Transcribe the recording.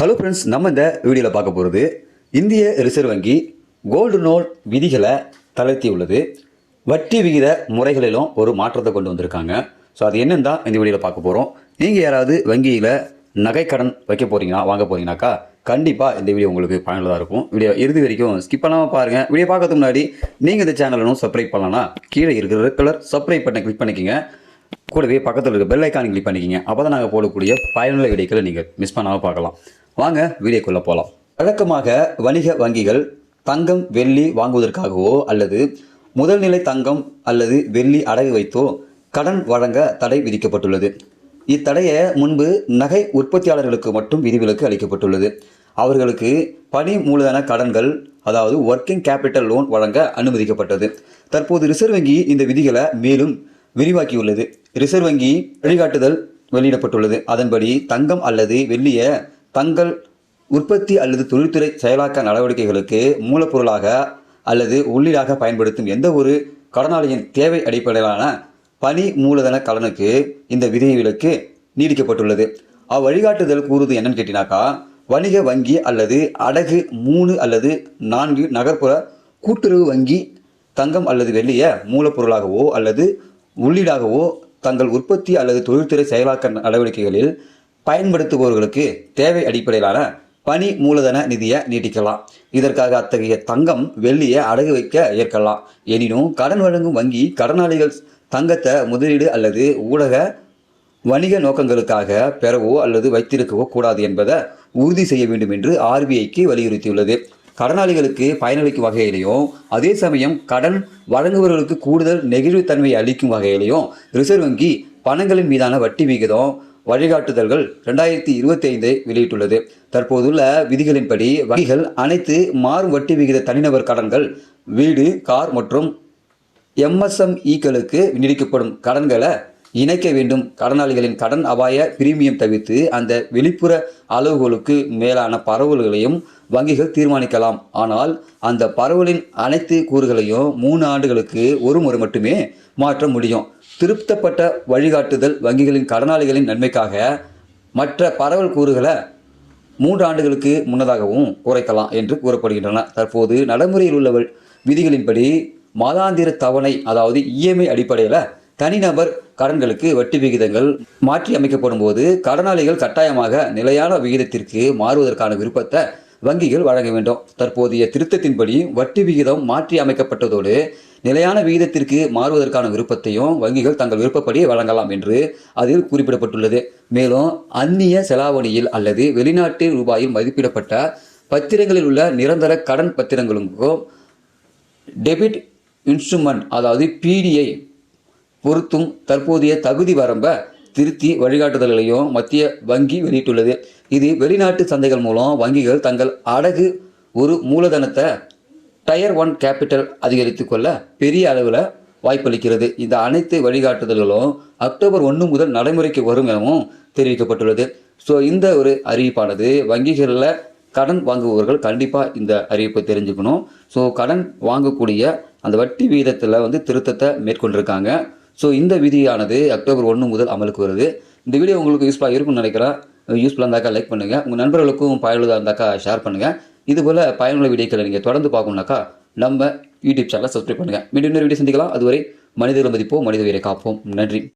Hello friends நம்ம இந்த வீடியோவில் பார்க்க போகிறது இந்திய ரிசர்வ் வங்கி கோல்டு நோட் விதிகளை தளர்த்தி உள்ளது வட்டி விகித முறைகளிலும் ஒரு மாற்றத்தை கொண்டு வந்திருக்காங்க. ஸோ அது என்னன்னு தான் இந்த வீடியோவில் பார்க்க போகிறோம் நீங்கள் யாராவது வங்கியில் நகைக்கடன் வைக்க போகிறீங்கன்னா வாங்க போகிறீங்கனாக்கா கண்டிப்பாக இந்த வீடியோ உங்களுக்கு பயனுள்ளதாக இருக்கும். வீடியோ இறுதி வரைக்கும் ஸ்கிப் பண்ணாமல் பாருங்கள் வீடியோ பார்க்கறதுக்கு முன்னாடி நீங்கள் இந்த சேனலும் சப்ஸ்கிரைப் பண்ணலாம்னா கீழே இருக்கிற கலர் சப்ஸ்கிரைப் பண்ண கிளிக் பண்ணிக்கங்க. கூடவே பக்கத்தில் இருக்க பெல் ஐக்கான் கிளிக் பண்ணிக்கிங்க. அப்போ தான் நாங்கள் போடக்கூடிய பயனுள்ள வீடியோக்களை நீங்கள் மிஸ் பண்ணாமல் பார்க்கலாம். வாங்க வீடியோக்குள்ளே போகலாம் வழக்கமாக வணிக வங்கிகள் தங்கம் வெள்ளி வாங்குவதற்காகவோ அல்லது முதல்நிலை தங்கம் அல்லது வெள்ளி அடகு வைத்தோ கடன் வழங்க தடை விதிக்கப்பட்டுள்ளது. இத்தடையை முன்பு நகை உற்பத்தியாளர்களுக்கு மட்டும் விதிவிலக்கு அளிக்கப்பட்டுள்ளது. அவர்களுக்கு பணி மூலதன கடன்கள் அதாவது ஒர்க்கிங் கேபிட்டல் லோன் வழங்க அனுமதிக்கப்பட்டது. தற்போது ரிசர்வ் வங்கி இந்த விதிகளை மேலும் விரிவாக்கியுள்ளது. ரிசர்வ் வங்கி வழிகாட்டுதல் வெளியிடப்பட்டுள்ளது. அதன்படி தங்கம் அல்லது வெள்ளியை தங்கள் உற்பத்தி அல்லது தொழில்துறை செயலாக்க நடவடிக்கைகளுக்கு மூலப்பொருளாக அல்லது உள்ளீடாக பயன்படுத்தும் எந்த ஒரு கடனாளியின் தேவை அடிப்படையிலான பணி மூலதன கடனுக்கு இந்த விதிவிலக்கு நீடிக்கப்பட்டுள்ளது அவ்வழிகாட்டுதல் கூறுது என்னன்னு கேட்டினாக்கா வணிக வங்கி அல்லது அடகு மூணு அல்லது நான்கு நகர்ப்புற கூட்டுறவு வங்கி தங்கம் அல்லது வெள்ளிய மூலப்பொருளாகவோ அல்லது உள்ளீடாகவோ தங்கள் உற்பத்தி அல்லது தொழில்துறை செயலாக்க நடவடிக்கைகளில் பயன்படுத்துபவர்களுக்கு தேவை அடிப்படையிலான பணி மூலதன நிதியை நீட்டிக்கலாம். இதற்காக அத்தகைய தங்கம் வெள்ளியை அடகு வைக்க ஏற்கலாம். எனினும் கடன் வழங்கும் வங்கி கடனாளிகள் தங்கத்தை முதலீடு அல்லது ஊடக வணிக நோக்கங்களுக்காக பெறவோ அல்லது வைத்திருக்கவோ கூடாது என்பதை உறுதி செய்ய வேண்டும் என்று ஆர்பிஐக்கு வலியுறுத்தியுள்ளது. கடனாளிகளுக்கு பயனளிக்கும் வகையிலையும் அதே சமயம் கடன் வழங்குபவர்களுக்கு கூடுதல் நெகிழ்வுத்தன்மையை அளிக்கும் வகையிலையும் ரிசர்வ் வங்கி பணங்களின் மீதான வட்டி விகிதம் வழிகாட்டுதல்கள் ரெண்டாயிரத்தி இருபத்தி ஐந்தை வெளியிட்டுள்ளது. தற்போதுள்ள விதிகளின்படி வங்கிகள் அனைத்து மாறும் வட்டி விகித தனிநபர் கடன்கள் வீடு கார் மற்றும் எம்எஸ்எம்இக்களுக்கு நீடிக்கப்படும் கடன்களை இணைக்க வேண்டும். கடனாளிகளின் கடன் அபாய பிரீமியம் தவிர்த்து அந்த வெளிப்புற அளவுகளுக்கு மேலான பரவல்களையும் வங்கிகள் தீர்மானிக்கலாம். ஆனால் அந்த பரவலின் அனைத்து கூறுகளையும் மூணு ஆண்டுகளுக்கு ஒரு முறை மட்டுமே மாற்ற முடியும். திருப்தப்பட்ட வழிகாட்டுதல் வங்கிகளின் கடனாளிகளின் நன்மைக்காக மற்ற பரவல் கூறுகளை மூன்று ஆண்டுகளுக்கு முன்னதாகவும் குறைக்கலாம் என்று கூறப்படுகின்றன. தற்போது நடைமுறையில் உள்ள விதிகளின்படி மாதாந்திர தவணை அதாவது இஎம்ஐ அடிப்படையில் தனிநபர் கடன்களுக்கு வட்டி விகிதங்கள் மாற்றி அமைக்கப்படும் போது கடனாளிகள் கட்டாயமாக நிலையான விகிதத்திற்கு மாறுவதற்கான விருப்பத்தை வங்கிகள் வழங்க வேண்டும். தற்போதைய திருத்தத்தின்படி வட்டி விகிதம் மாற்றி அமைக்கப்பட்டதோடு நிலையான விகிதத்திற்கு மாறுவதற்கான விருப்பத்தையும் வங்கிகள் தங்கள் விருப்பப்படி வழங்கலாம் என்று அதில் குறிப்பிடப்பட்டுள்ளது. மேலும் அந்நிய செலாவணியில் அல்லது வெளிநாட்டு ரூபாயில் மதிப்பிடப்பட்ட பத்திரங்களில் உள்ள நிரந்தர கடன் பத்திரங்களுக்கும் டெபிட் இன்ஸ்ட்ருமெண்ட் அதாவது பிடிஐ பொருத்தும் தற்போதைய தகுதி வரம்பை திருத்தி வழிகாட்டுதல்களையும் மத்திய வங்கி வெளியிட்டுள்ளது. இது வெளிநாட்டு சந்தைகள் மூலம் வங்கிகள் தங்கள் அடகு ஒரு மூலதனத்தை டயர் ஒன் கேபிட்டல் அதிகரித்து கொள்ள பெரிய அளவில் வாய்ப்பளிக்கிறது. இந்த அனைத்து வழிகாட்டுதல்களும் அக்டோபர் ஒன்று முதல் நடைமுறைக்கு வரும் எனவும் தெரிவிக்கப்பட்டுள்ளது. ஸோ இந்த ஒரு அறிவிப்பானது வங்கிகளில் கடன் வாங்குபவர்கள் கண்டிப்பாக இந்த அறிவிப்பை தெரிஞ்சுக்கணும். ஸோ கடன் வாங்கக்கூடிய அந்த வட்டி விகிதத்தில் வந்து திருத்தத்தை மேற்கொண்டிருக்காங்க. ஸோ இந்த விதியானது அக்டோபர் ஒன்று முதல் அமலுக்கு வருது. இந்த வீடியோ உங்களுக்கு யூஸ்ஃபுல்லாக இருக்கும்னு நினைக்கிறேன். யூஸ்ஃபுல்லாக இருந்தாக்கா லைக் பண்ணுங்கள் உங்கள் நண்பர்களுக்கும் பயனுள்ளதாக இருந்தாக்கா ஷேர் பண்ணுங்கள் இதுபோல் பயனுள்ள வீடியோக்களை நீங்கள் தொடர்ந்து பார்க்கணுன்னாக்கா நம்ம யூடியூப் சேனலை சப்ஸ்கிரைப் பண்ணுங்கள் மீண்டும் இன்னொரு வீடியோ சந்திக்கலாம். அதுவரை மனித மதிப்போம் மனித உயிரை காப்போம். நன்றி.